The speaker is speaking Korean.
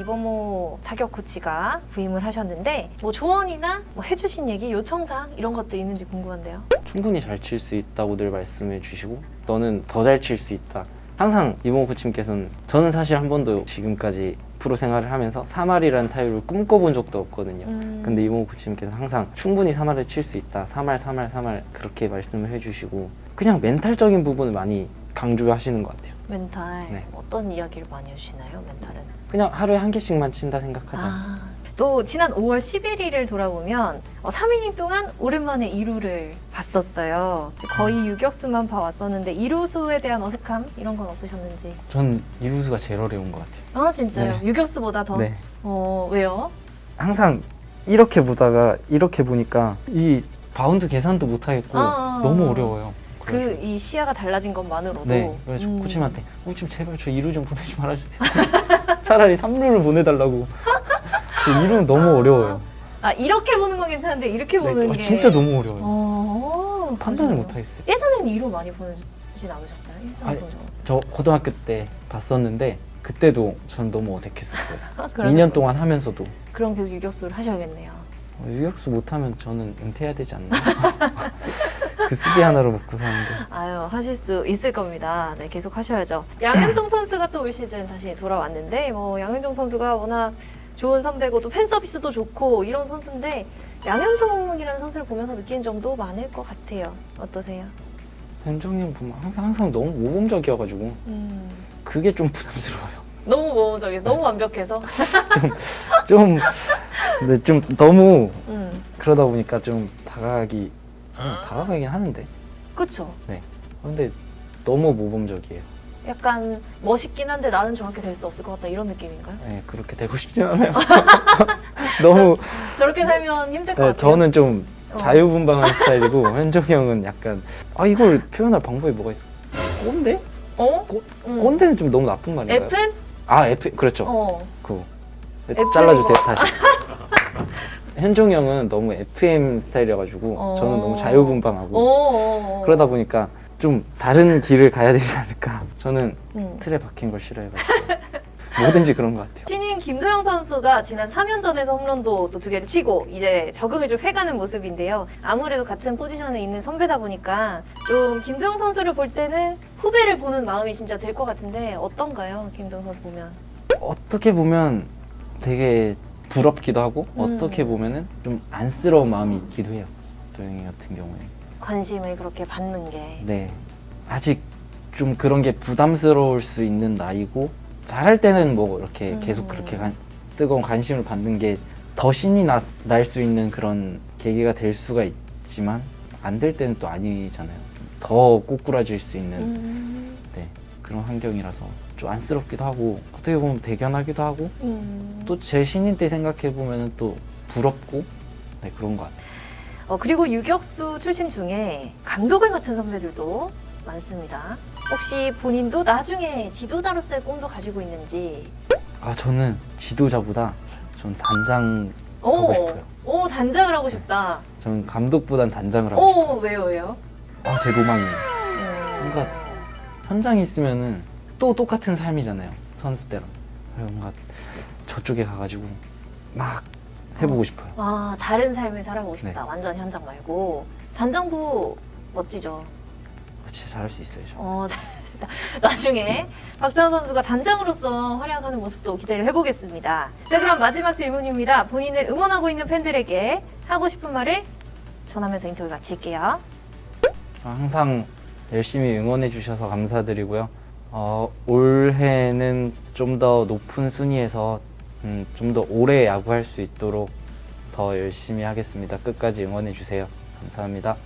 이범호 타격 코치가 부임을 하셨는데 뭐 조언이나 뭐 해주신 얘기, 요청사항 이런 것들 있는지 궁금한데요. 충분히 잘 칠 수 있다고 늘 말씀해 주시고 너는 더 잘 칠 수 있다. 항상 이모 코치님께서는 저는 사실 한 번도 지금까지 프로 생활을 하면서 3할이라는 타율을 꿈꿔본 적도 없거든요. 음. 근데 이모 코치님께서 항상 충분히 3할을 칠 수 있다. 3할, 3할, 3할 그렇게 말씀을 해주시고 그냥 멘탈적인 부분을 많이 강조하시는 것 같아요. 멘탈 네. 어떤 이야기를 많이 해주시나요? 멘탈은? 그냥 하루에 한 개씩만 친다 생각하자. 아, 또 지난 5월 11일을 돌아보면 어, 3이닝 동안 오랜만에 2루를 봤었어요. 거의 유격수만 봐왔었는데 2루수에 대한 어색함 이런 건 없으셨는지? 전 이루수가 제일 어려운 것 같아요. 아 진짜요? 네. 유격수보다 더? 네. 어 왜요? 항상 이렇게 보다가 이렇게 보니까 이 바운드 계산도 못 하겠고 아, 너무 아. 어려워요. 그 이 시야가 달라진 것만으로도 네. 그래서 음. 코치님한테 코치님 제발 저 2루 좀 보내지 말아주세요. 차라리 3루를 보내달라고. 저 2루는 너무 어려워요. 아 이렇게 보는 건 괜찮은데 이렇게 네, 보는 어, 게 진짜 너무 어려워요. 어, 판단을 그러시구나. 못 하겠어요. 예전에는 2루 많이 보내진 않으셨어요? 예전에 아니, 본 적 없어요? 저 고등학교 때 봤었는데 그때도 전 너무 어색했었어요. 아, 그러셨구나. 2년 동안 하면서도 그럼 계속 유격수를 하셔야겠네요. 어, 유격수 못하면 저는 은퇴해야 되지 않나? 그 수비 하나로 먹고 사는데 아유 하실 수 있을 겁니다. 네 계속 하셔야죠. 양현종 선수가 또 올 시즌 다시 돌아왔는데 뭐 양현종 선수가 워낙 좋은 선배고 또 팬 서비스도 좋고 이런 선수인데 양현종이라는 선수를 보면서 느낀 점도 많을 것 같아요. 어떠세요? 현종님 보면 항상, 항상 너무 모범적이어가지고 음, 그게 좀 부담스러워요. 너무 모범적이에요. 너무 완벽해서. 좀 근데 좀 너무 음, 그러다 보니까 좀 다가가기 음, 다가가긴 하는데 그렇죠. 근데 너무 모범적이에요. 약간 멋있긴 한데 나는 정확히 될수 없을 것 같다 이런 느낌인가요? 네, 그렇게 되고 싶진 않아요. 너무 저렇게 살면 힘들 것 네, 같아요. 저는 좀 어. 자유분방한 스타일이고 현종이 형은 약간 아 이걸 표현할 방법이 뭐가 있어? 꼰대? 어? 꼰- 음. 꼰대는 좀 너무 나쁜 말인가요? FM? 아 F 그렇죠. 어. 네, FM 잘라주세요. 다시. 현종이 형은 너무 FM 스타일이어가지고 어. 저는 너무 자유분방하고 오. 그러다 보니까 좀 다른 길을 가야 되지 않을까. 저는 음. 틀에 박힌 걸 싫어해가지고 뭐든지 그런 것 같아요. 신인 김도영 선수가 지난 3연전에서 홈런도 또 두 개를 치고 이제 적응을 좀 해가는 모습인데요. 아무래도 같은 포지션에 있는 선배다 보니까 좀 김도영 선수를 볼 때는 후배를 보는 마음이 진짜 들 것 같은데 어떤가요? 김도영 선수 보면. 어떻게 보면 되게 부럽기도 하고 음. 어떻게 보면은 좀 안쓰러운 마음이 있기도 해요. 도영이 같은 경우에. 관심을 그렇게 받는 게. 네. 아직 좀 그런 게 부담스러울 수 있는 나이고 잘할 때는 뭐 이렇게 음. 계속 그렇게 관- 뜨거운 관심을 받는 게 더 신이 날 수 있는 그런 계기가 될 수가 있지만 안 될 때는 또 아니잖아요. 좀더 꼬꾸라질 수 있는 음. 네, 그런 환경이라서 좀 안쓰럽기도 하고 어떻게 보면 대견하기도 하고 음. 또 제 신인 때 생각해 보면은 또 부럽고 네, 그런 것 같아요. 어, 그리고 유격수 출신 중에 감독을 맡은 선배들도 많습니다. 혹시 본인도 나중에 지도자로서의 꿈도 가지고 있는지. 아 저는 지도자보다 전 단장 하고 싶어요. 오, 단장을 하고 싶다. 저는 감독보단 단장을 하고 싶어요. 오, 왜요, 왜요? 아, 제 로망이에요. 음. 뭔가 현장에 있으면은 또 똑같은 삶이잖아요. 선수 때랑. 그래서 뭔가 저쪽에 가가지고 막 해보고 싶어요. 아, 다른 삶을 살아보고 싶다. 네. 완전 현장 말고. 단장도 멋지죠. 진짜 잘할 수 있어요. 저. 어, 잘했다. 나중에 박찬호 선수가 단장으로서 활약하는 모습도 기대를 해보겠습니다. 자, 그럼 마지막 질문입니다. 본인을 응원하고 있는 팬들에게 하고 싶은 말을 전하면서 인터뷰 마칠게요. 항상 열심히 응원해 주셔서 감사드리고요. 어, 올해는 좀 더 높은 순위에서 음, 좀 더 오래 야구할 수 있도록 더 열심히 하겠습니다. 끝까지 응원해 주세요. 감사합니다.